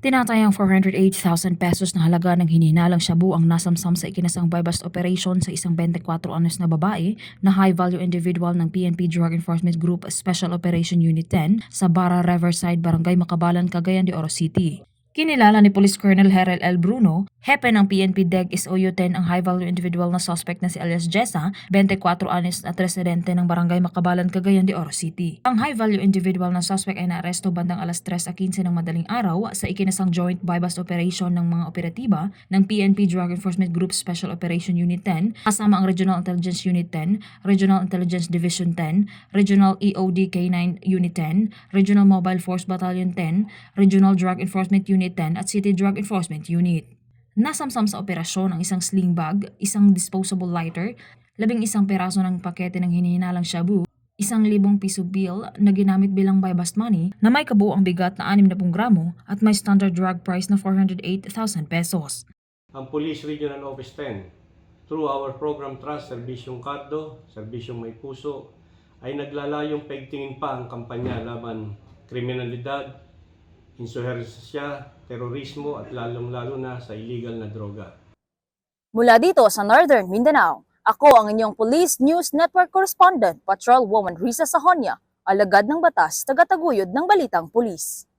Tinatayang 408,000 pesos na halaga ng hinihinalang shabu ang nasamsam sa ikinasang buy-bust operation sa isang 24 anyos na babae na high-value individual ng PNP Drug Enforcement Group Special Operation Unit 10 sa Bara Riverside, Barangay Makabalan, Cagayan de Oro City. Kinilala ni Police Colonel Herel L. Bruno, hepe ng PNP DEG SOU 10 ang high-value individual na suspect na si alias Jessa, 24 anis at residente ng Barangay Makabalan, Cagayan de Oro City. Ang high-value individual na suspect ay naaresto bandang alas 3.15 ng madaling araw sa ikinasang joint buy-bust operation ng mga operatiba ng PNP Drug Enforcement Group Special Operation Unit 10 kasama ang Regional Intelligence Unit 10, Regional Intelligence Division 10, Regional EOD K9 Unit 10, Regional Mobile Force Battalion 10, Regional Drug Enforcement Unit 10 at City Drug Enforcement Unit. Nasamsam sa operasyon ang isang sling bag, isang disposable lighter, labing isang peraso ng pakete ng hinihinalang shabu, isang libong piso bill na ginamit bilang buy money na may kabuang bigat na 60 gramo at may standard drug price na 408,000 pesos. ang Police Regional Office 10 through our program Trust Serbisyong Kardo, Serbisyong May Puso ay naglalayong pagtingin pa ang kampanya laban kriminalidad, insuhersya, terorismo at lalong-lalo na sa illegal na droga. Mula dito sa Northern Mindanao, ako ang inyong Police News Network Correspondent, Patrol Woman Risa Sahonia, alagad ng batas, tagataguyod ng Balitang Pulis.